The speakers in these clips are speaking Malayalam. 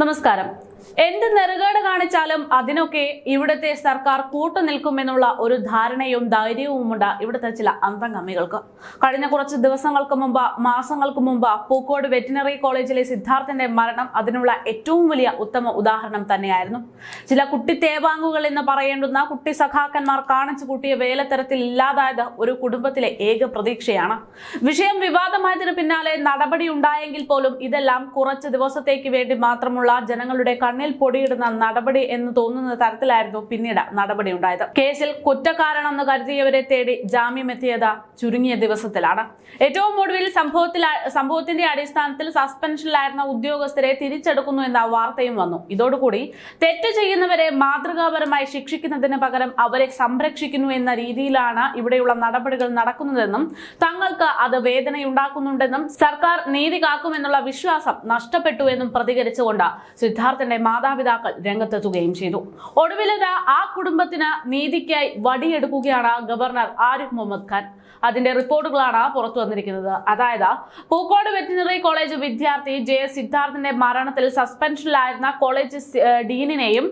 നമസ്കാരം. എന്ത് നെറുകേട് കാണിച്ചാലും അതിനൊക്കെ ഇവിടുത്തെ സർക്കാർ കൂട്ടുനിൽക്കുമെന്നുള്ള ഒരു ധാരണയും ധൈര്യവുമുണ്ട് ഇവിടുത്തെ ചില അന്തംഗമികൾക്ക് കഴിഞ്ഞ കുറച്ച് ദിവസങ്ങൾക്ക് മുമ്പ് മാസങ്ങൾക്ക് മുമ്പ് പൂക്കോട് വെറ്റിനറി കോളേജിലെ സിദ്ധാർത്ഥന്റെ മരണം അതിനുള്ള ഏറ്റവും വലിയ ഉത്തമ ഉദാഹരണം തന്നെയായിരുന്നു. ചില കുട്ടി തേവാങ്കുകൾ എന്ന് പറയേണ്ടുന്ന കുട്ടി സഖാക്കന്മാർ കാണിച്ചു കൂട്ടിയ വേലത്തരത്തിൽ ഇല്ലാതായത് ഒരു കുടുംബത്തിലെ ഏക പ്രതീക്ഷയാണ്. വിഷയം വിവാദമായതിനു പിന്നാലെ നടപടി ഉണ്ടായെങ്കിൽ പോലും ഇതെല്ലാം കുറച്ച് ദിവസത്തേക്ക് വേണ്ടി മാത്രമുള്ള ജനങ്ങളുടെ കണ്ണിൽ പൊടിയിടുന്ന നടപടി എന്ന് തോന്നുന്ന തരത്തിലായിരുന്നു പിന്നീട് നടപടി ഉണ്ടായത്. കേസിൽ കുറ്റക്കാരണെന്ന് കരുതിയവരെ തേടി ജാമ്യമെത്തിയത് ചുരുങ്ങിയ ദിവസത്തിലാണ്. ഏറ്റവും ഒടുവിൽ സംഭവത്തിൽ സംഭവത്തിന്റെ അടിസ്ഥാനത്തിൽ സസ്പെൻഷനിലായിരുന്ന ഉദ്യോഗസ്ഥരെ തിരിച്ചെടുക്കുന്നു എന്ന വാർത്തയും വന്നു. ഇതോടുകൂടി തെറ്റ് ചെയ്യുന്നവരെ മാതൃകാപരമായി ശിക്ഷിക്കുന്നതിന് പകരം അവരെ സംരക്ഷിക്കുന്നു എന്ന രീതിയിലാണ് ഇവിടെയുള്ള നടപടികൾ നടക്കുന്നതെന്നും തങ്ങൾക്ക് അത് വേദനയുണ്ടാക്കുന്നുണ്ടെന്നും സർക്കാർ നീതി കാക്കുമെന്നുള്ള വിശ്വാസം നഷ്ടപ്പെട്ടു എന്നും പ്രതികരിച്ചുകൊണ്ട് സിദ്ധാർത്ഥന്റെ മാതാപിതാക്കൾ രംഗത്തെത്തുകയും ചെയ്തു. ഒടുവിലത് ആ കുടുംബത്തിന് നീതിക്കായി വടിയെടുക്കുകയാണ് ഗവർണർ ആരിഫ് മുഹമ്മദ് ഖാൻ. അതിന്റെ റിപ്പോർട്ടുകളാണ് പുറത്തു വന്നിരിക്കുന്നത്. അതായത് പൂക്കോട് വെറ്റിനറി കോളേജ് വിദ്യാർത്ഥി ജെ സിദ്ധാർത്ഥിന്റെ മരണത്തിൽ സസ്പെൻഷനിലായിരുന്ന കോളേജ് ഡീനിനെയും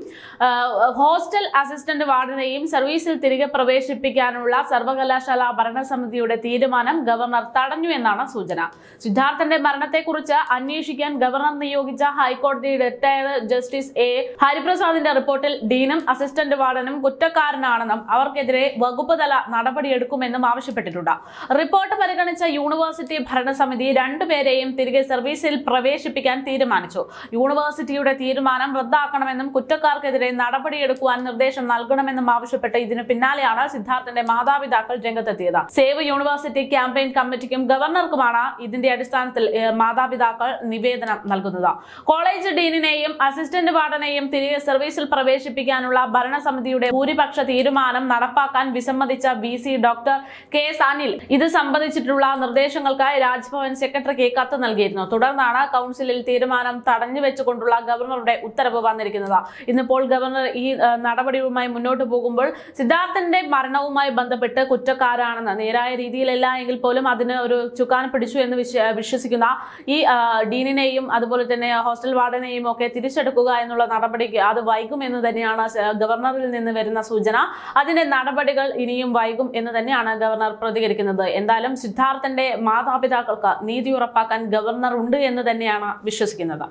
ഹോസ്റ്റൽ അസിസ്റ്റന്റ് വാർഡിനെയും സർവീസിൽ തിരികെ പ്രവേശിപ്പിക്കാനുള്ള സർവകലാശാല ഭരണസമിതിയുടെ തീരുമാനം ഗവർണർ തടഞ്ഞു എന്നാണ് സൂചന. സിദ്ധാർത്ഥന്റെ മരണത്തെക്കുറിച്ച് അന്വേഷിക്കാൻ ഗവർണർ നിയോഗിച്ച ഹൈക്കോടതി റിട്ടയർഡ് ജസ്റ്റിസ് എ ഹരിപ്രസാദിന്റെ റിപ്പോർട്ടിൽ ഡീനും അസിസ്റ്റന്റ് വാർഡനും കുറ്റക്കാരനാണെന്നും അവർക്കെതിരെ വകുപ്പ് തല നടപടിയെടുക്കുമെന്നും ആവശ്യപ്പെട്ടിട്ടുണ്ട്. റിപ്പോർട്ട് പരിഗണിച്ച യൂണിവേഴ്സിറ്റി ഭരണസമിതി രണ്ടുപേരെയും തിരികെ സർവീസിൽ പ്രവേശിപ്പിക്കാൻ തീരുമാനിച്ചു. യൂണിവേഴ്സിറ്റിയുടെ തീരുമാനം റദ്ദാക്കണമെന്നും കുറ്റക്കാർക്കെതിരെ നടപടിയെടുക്കുവാൻ നിർദ്ദേശം നൽകണമെന്നും ആവശ്യപ്പെട്ട് ഇതിനു പിന്നാലെയാണ് സിദ്ധാർത്ഥന്റെ മാതാപിതാക്കൾ രംഗത്തെത്തിയത്. സേവ് യൂണിവേഴ്സിറ്റി ക്യാമ്പയിൻ കമ്മിറ്റിക്കും ഗവർണർക്കുമാണ് ഇതിന്റെ അടിസ്ഥാനത്തിൽ മാതാപിതാക്കൾ നിവേദനം നൽകുന്നത്. കോളേജ് ഡീനിനെയും വാർഡനെയും തിരികെ സർവീസിൽ പ്രവേശിപ്പിക്കാനുള്ള ഭരണസമിതിയുടെ ഭൂരിപക്ഷ തീരുമാനം നടപ്പാക്കാൻ വിസമ്മതിച്ച V C doctor K S Anil. ഇത് സംബന്ധിച്ചിട്ടുള്ള നിർദ്ദേശങ്ങൾക്കായി രാജ്ഭവൻ സെക്രട്ടറിക്ക് കത്ത് നൽകിയിരുന്നു. തുടർന്നാണ് കൗൺസിലിൽ തീരുമാനം തടഞ്ഞു വെച്ചുകൊണ്ടുള്ള ഗവർണറുടെ ഉത്തരവ് വന്നിരിക്കുന്നത്. ഇന്നിപ്പോൾ ഗവർണർ ഈ നടപടിയുമായി മുന്നോട്ട് പോകുമ്പോൾ സിദ്ധാർത്ഥന്റെ മരണവുമായി ബന്ധപ്പെട്ട് കുറ്റക്കാരാണെന്ന് നേരായ രീതിയിലല്ല എങ്കിൽ പോലും അതിന് ഒരു ചുക്കാൻ പിടിച്ചു എന്ന് വിശ്വസിക്കുന്ന ഈ ഡീനിനെയും അതുപോലെ തന്നെ ഹോസ്റ്റൽ വാർഡനെയും ഒക്കെ തിരിച്ചെടുക്കുക എന്നുള്ള നടപടിക്ക് അത് വൈകുമെന്ന് തന്നെയാണ് ഗവർണറിൽ നിന്ന് വരുന്ന സൂചന. അതിന്റെ നടപടികൾ ഇനിയും വൈകും എന്ന് തന്നെയാണ് ഗവർണർ പ്രതികരിക്കുന്നത്. എന്തായാലും സിദ്ധാർത്ഥന്റെ മാതാപിതാക്കൾക്ക് നീതി ഉറപ്പാക്കാൻ ഗവർണർ ഉണ്ട് എന്ന് തന്നെയാണ് വിശ്വസിക്കുന്നത്.